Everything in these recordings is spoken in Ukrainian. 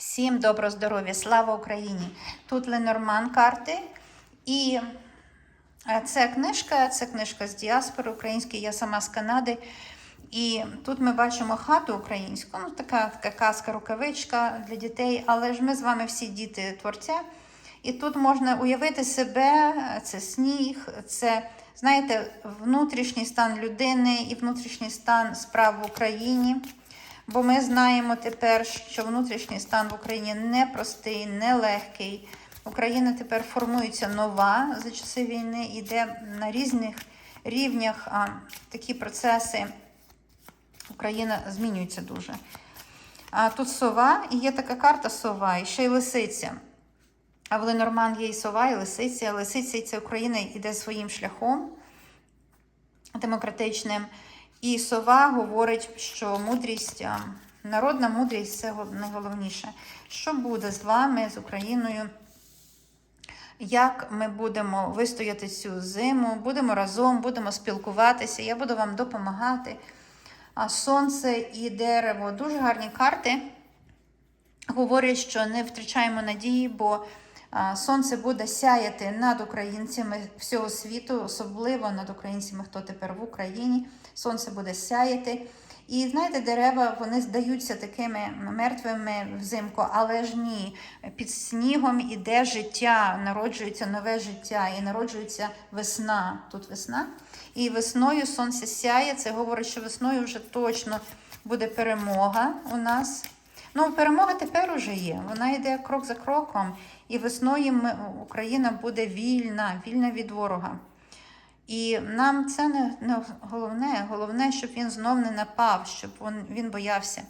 Всім доброго здоров'я, слава Україні! Тут Ленорман карти. І е, це книжка, це книжка з діаспори української, я сама з Канади. І тут ми бачимо хату українську, ну така, така казка, рукавичка для дітей, але ж ми з вами всі діти творця. І тут можна уявити себе, це сніг, це, знаєте, внутрішній стан людини і внутрішній стан справ в Україні. Бо ми знаємо тепер, що внутрішній стан в Україні непростий, нелегкий. Україна тепер формується нова за часи війни, іде на різних рівнях а, такі процеси. Україна змінюється дуже. А тут сова, і є така карта сова, і ще й лисиця. А в Ленорман є і сова, і лисиця. Лисиця і це Україна йде своїм шляхом демократичним. І сова говорить, що мудрість, народна мудрість це найголовніше. Що буде з вами, з Україною? Як ми будемо вистояти цю зиму? Будемо разом, будемо спілкуватися, я буду вам допомагати. А сонце і дерево дуже гарні карти. Говорять, що не втрачаємо надії, бо сонце буде сяяти над українцями всього світу, особливо над українцями, хто тепер в Україні. Сонце буде сяяти. І знаєте, дерева вони здаються такими мертвими взимку, але ж ні. Під снігом іде життя, народжується нове життя і народжується весна. Тут весна. І весною сонце сяє. Це говорить, що весною вже точно буде перемога у нас. Ну, перемога тепер уже є. Вона йде крок за кроком, і весною ми, Україна буде вільна, вільна від ворога. І нам це не, не головне. Головне, щоб він знов не напав, щоб він, він боявся.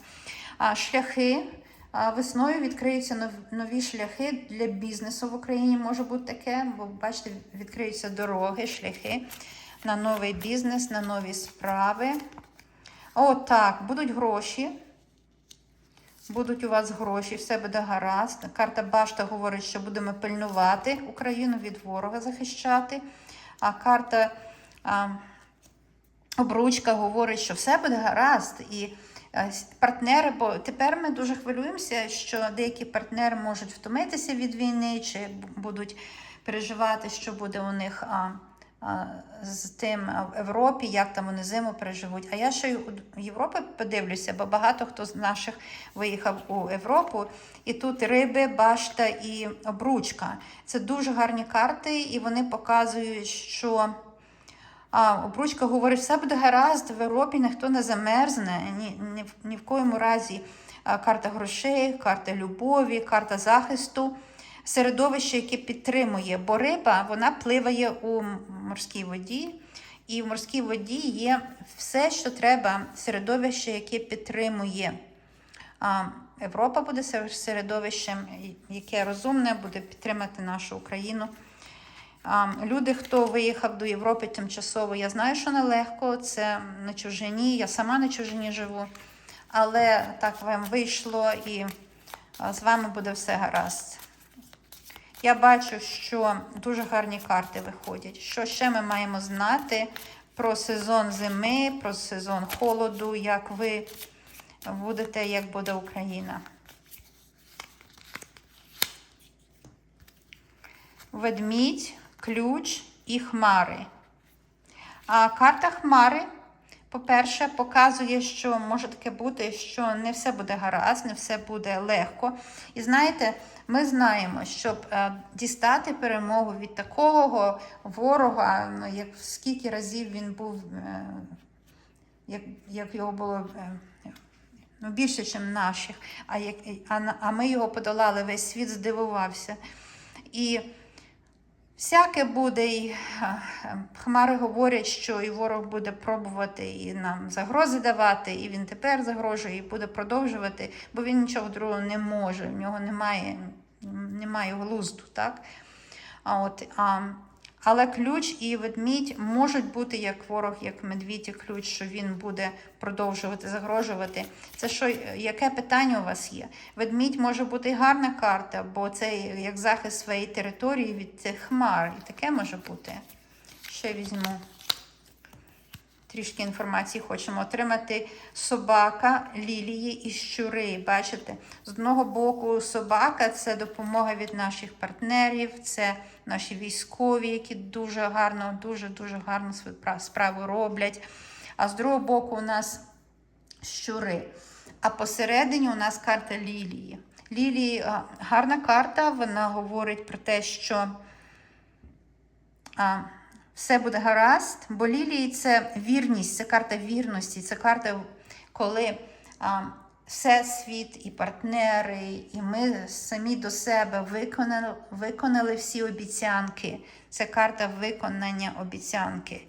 А шляхи весною відкриються нові шляхи для бізнесу в Україні. Може бути таке, бо бачите, відкриються дороги, шляхи на новий бізнес, на нові справи. О, так, будуть гроші. Будуть у вас гроші, все буде гаразд. Карта Башта говорить, що будемо пильнувати Україну від ворога захищати. А карта а, обручка говорить, що все буде гаразд. І партнери, бо тепер ми дуже хвилюємося, що деякі партнери можуть втомитися від війни, чи будуть переживати, що буде у них. А, з тим в Європі, як там вони зиму переживуть. А я ще й у Європи подивлюся, бо багато хто з наших виїхав у Європу. І тут риби, башта і обручка. Це дуже гарні карти, і вони показують, що а, обручка говорить, все буде гаразд, в Європі ніхто не замерзне, ні, ні, ні в коєму разі. Карта грошей, карта любові, карта захисту середовище, яке підтримує, бо риба вона пливає у морській воді, і в морській воді є все, що треба, середовище, яке підтримує. Європа буде середовищем, яке розумне, буде підтримати нашу Україну. Люди, хто виїхав до Європи тимчасово, я знаю, що нелегко, це на чужині, я сама на чужині живу, але так вам вийшло і з вами буде все гаразд. Я бачу, що дуже гарні карти виходять. Що ще ми маємо знати про сезон зими, про сезон холоду, як ви будете, як буде Україна. Ведмідь, ключ і хмари. А карта хмари, по-перше, показує, що може таке бути, що не все буде гаразд, не все буде легко. І знаєте, ми знаємо, щоб е, дістати перемогу від такого ворога, ну, як скільки разів він був, е, як, як його було. е, Ну, більше, ніж наших, а, як, а, а ми його подолали, весь світ здивувався. І Всяке буде, і хмари говорять, що і ворог буде пробувати і нам загрози давати, і він тепер загрожує, і буде продовжувати, бо він нічого другого не може, в нього немає, немає глузду, так? А от, а, але ключ і ведмідь можуть бути як ворог, як медвідь і ключ, що він буде продовжувати загрожувати. Це що, яке питання у вас є? Ведмідь може бути гарна карта, бо це як захист своєї території від цих хмар. І таке може бути. Ще візьму. Трішки інформації хочемо отримати. Собака, лілії і щури. Бачите, з одного боку, собака це допомога від наших партнерів, це наші військові, які дуже гарно, дуже дуже гарно свою справу роблять. А з другого боку, у нас щури. А посередині у нас карта лілії. Лілії гарна карта, вона говорить про те, що а, все буде гаразд, бо лілії це вірність, це карта вірності, це карта, коли а, всесвіт і партнери, і ми самі до себе виконали, виконали всі обіцянки. Це карта виконання обіцянки.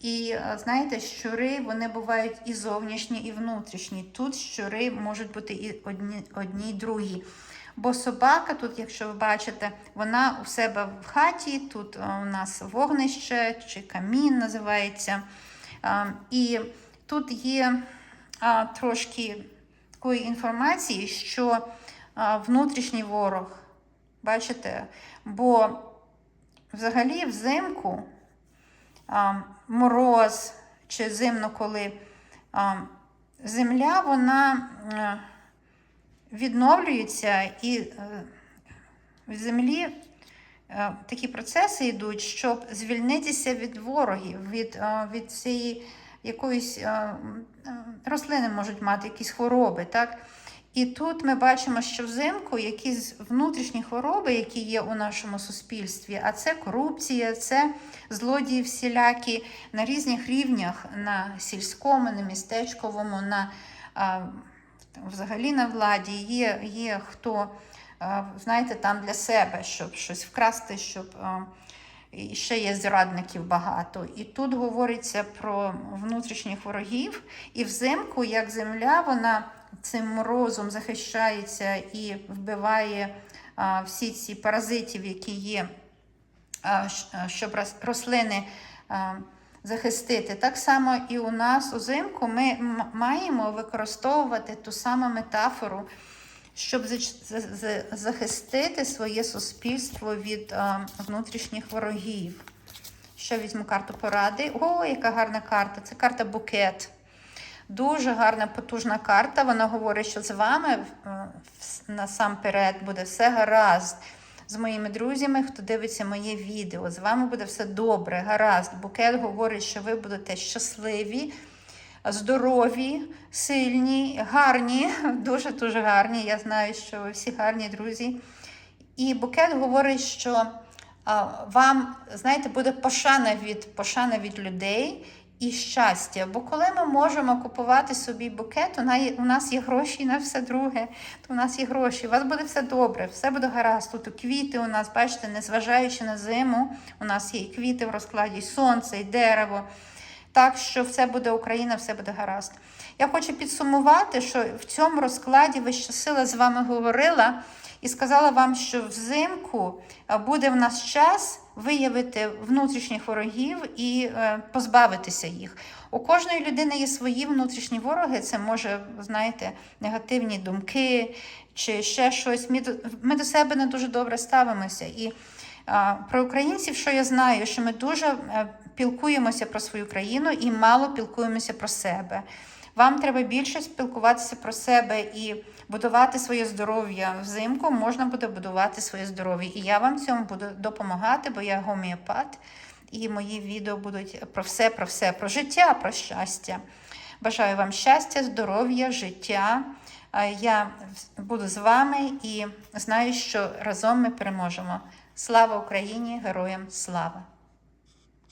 І знаєте, щури вони бувають і зовнішні, і внутрішні. Тут щури можуть бути і одні, одні, і другі. Бо собака, тут, якщо ви бачите, вона у себе в хаті, тут е, у нас вогнище чи камін називається. І тут є трошки такої інформації, що внутрішній ворог, бачите, бо взагалі взимку мороз чи зимно, коли земля вона відновлюється і е, в землі е, такі процеси йдуть, щоб звільнитися від ворогів, від, е, від цієї якоїсь рослини можуть мати якісь хвороби. так? І тут ми бачимо, що взимку якісь внутрішні хвороби, які є у нашому суспільстві, а це корупція, це злодії всілякі на різних рівнях, на сільському, на містечковому, на взагалі на владі. Є, є хто, знаєте, там для себе, щоб щось вкрасти, щоб. і ще є зрадників багато. І тут говориться про внутрішніх ворогів. І взимку, як земля, вона цим морозом захищається і вбиває всі ці паразитів, які є, щоб рослини захистити. Так само і у нас узимку ми маємо використовувати ту саму метафору щоб захистити своє суспільство від а, внутрішніх ворогів. Ще візьму карту поради. О, яка гарна карта! Це карта букет. Дуже гарна, потужна карта. Вона говорить, що з вами е, насамперед буде все гаразд. З моїми друзями, хто дивиться моє відео, з вами буде все добре, гаразд. Букет говорить, що ви будете щасливі, здорові, сильні, гарні, дуже-дуже гарні. Я знаю, що ви всі гарні друзі. І букет говорить, що вам, знаєте, буде пошана від, пошана від людей і щастя. Бо коли ми можемо купувати собі букет, у нас є, гроші на все друге, то у нас є гроші. У вас буде все добре, все буде гаразд. Тут квіти у нас, бачите, незважаючи на зиму, у нас є і квіти в розкладі, і сонце, і дерево. Так що все буде Україна, все буде гаразд. Я хочу підсумувати, що в цьому розкладі Вища сила з вами говорила і сказала вам, що взимку буде в нас час виявити внутрішніх ворогів і е, позбавитися їх. У кожної людини є свої внутрішні вороги. Це може, знаєте, негативні думки чи ще щось. Ми до, ми до себе не дуже добре ставимося. І а, Про українців, що я знаю, що ми дуже е, пілкуємося про свою країну і мало пілкуємося про себе. Вам треба більше спілкуватися про себе і будувати своє здоров'я взимку. Можна буде будувати своє здоров'я. І я вам цьому буду допомагати, бо я гомеопат, і мої відео будуть про все, про все, про життя, про щастя. Бажаю вам щастя, здоров'я, життя. Я буду з вами і знаю, що разом ми переможемо. Слава Україні! Героям слава!